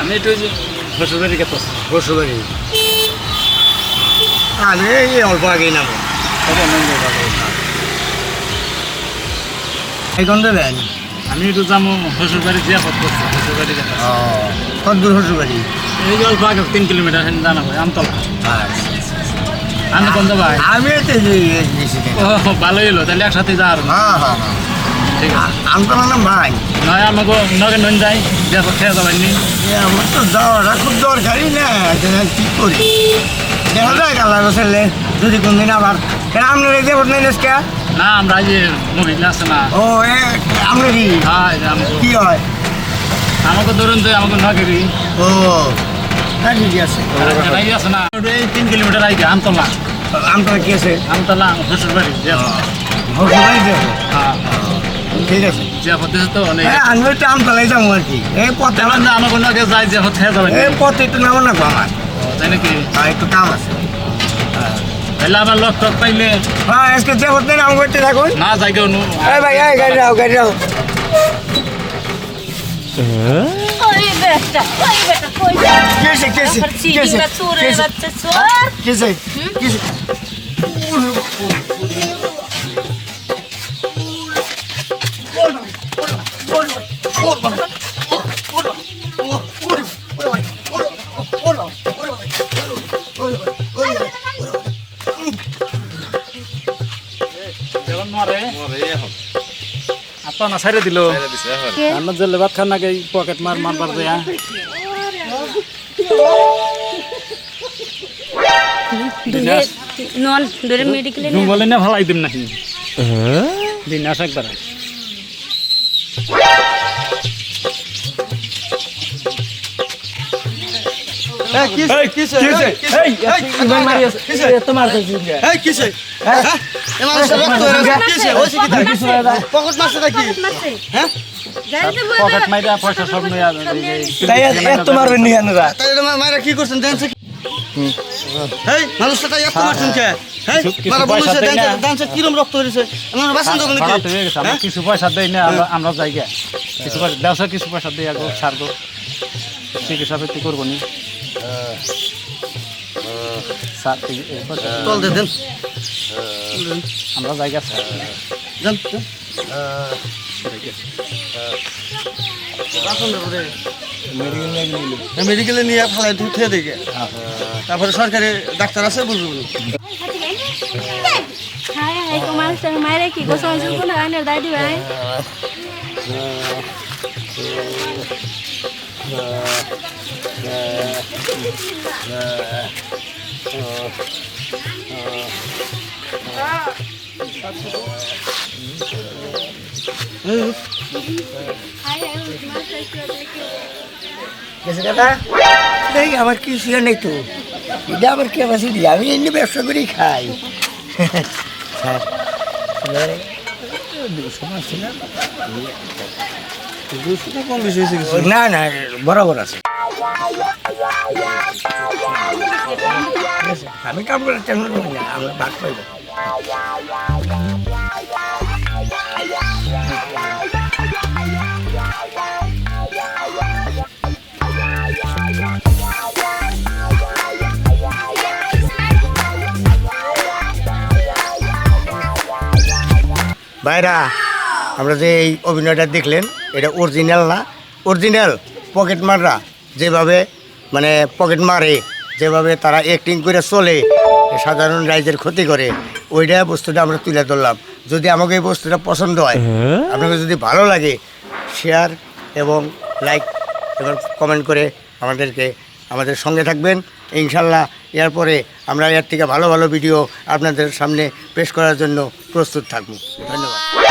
আমি একটু শ্বশুরবাড়ি গেত বসুবাড়ি আমি এই অল্প আগেই নামো এই কোন দেবেন আমি একটু যাব শ্বশুরবাড়ি দিয়া পথ করছি শ্বশুরবাড়ি গেত ও কত দূর শ্বশুরবাড়ি এই যে অল্প আগে তিন কিলোমিটার হেন জানা ভাই আমতলা। আমি কোন ভাই আমি দিন ও ভালোই হলো তাহলে একসাথে যাওয়ার হ্যাঁ হ্যাঁ হ্যাঁ। ঠিক আছে। আমি তো মানে ভাই নয় আমাকে নগে নন যাই দিয়া পথ খেয়ে যাবেন নি আমার তো যাওয়াটা খুব দরকারি না কি করি? দেখা যায় ছেলে যদি কোনদিন আবার আপনার এই নেই আজকে না আমরা যে মহিলা আছে না। ও এ আপনারই হ্যাঁ কি হয়? আমাকে ধরুন তো আমাকে ও হ্যাঁ ঠিক আছে এই আছে না এই তিন কিলোমিটার আগে আমতলা। আমটা কি আছে? আমতলা। শ্বশুরবাড়ি হ্যাঁ ঠিক আছে। তো হ্যাঁ আমি একটু আমতলাই যাব আর কি। এই পথে যে আমাকে যাই যে পথ খেয়ে যাবেন এই পথে একটু নামো না আমার তাই নাকি? একটু কাম আছে। তাহলে আমার লোক টক পাইলে। হ্যাঁ আজকে যে হতে নাম করতে থাকুন। না যাই কেউ নু এই ভাই এই গাড়ি রাও গাড়ি রাও ওই বেটা ওই না দিল। জেলে ভাত খান নাকি পকেট মার মারবার দেয়া নন দুলে মেডিকেলে না ভালাই দিম নাকি দিন হ্যাঁ পয়সা কি করছেন জানছে হেই মানুষটা তাই এত মারছেন কে হেই কিছু- পয়সা দেয় না। আমার হয়ে আমরা কিছু পয়সা গে কিছু পয়সা ব্যবসা কিছু পয়সা দেই আগো সার গো চিকিৎসা করব নি দে দেন। আমরা জায়গা যান মেডিকেলে নিয়ে ফালাই ধুতে দেখে। তারপরে সরকারি ডাক্তার আছে বুঝব হাই হাই তোমার সঙ্গে মায়েরা কি গোসল দাদি ভাই কেসে দাদা? এই আমার কি শুয়ে নেই তো? এটা আবার কে বাসি দিই আমি এমনি ব্যবসা করেই খাই। হ্যাঁ। দুশো মাছ ছিল দুশো কম বেশি হয়েছে কিছু না না, বরাবর আছে। আমি কাম করে তেমন না আমার ভাগ পাইব। ভাইরা আমরা যে এই অভিনয়টা দেখলেন এটা অরিজিনাল না। অরিজিনাল পকেট মাররা। যেভাবে মানে পকেট মারে যেভাবে তারা অ্যাক্টিং করে চলে সাধারণ রাইজের ক্ষতি করে ওইটা বস্তুটা আমরা তুলে ধরলাম। যদি আমাকে এই বস্তুটা পছন্দ হয় আপনাকে যদি ভালো লাগে শেয়ার এবং লাইক এবং কমেন্ট করে আমাদেরকে আমাদের সঙ্গে থাকবেন। ইনশাল্লাহ এরপরে আমরা এর থেকে ভালো ভালো ভিডিও আপনাদের সামনে পেশ করার জন্য প্রস্তুত থাকব। ধন্যবাদ।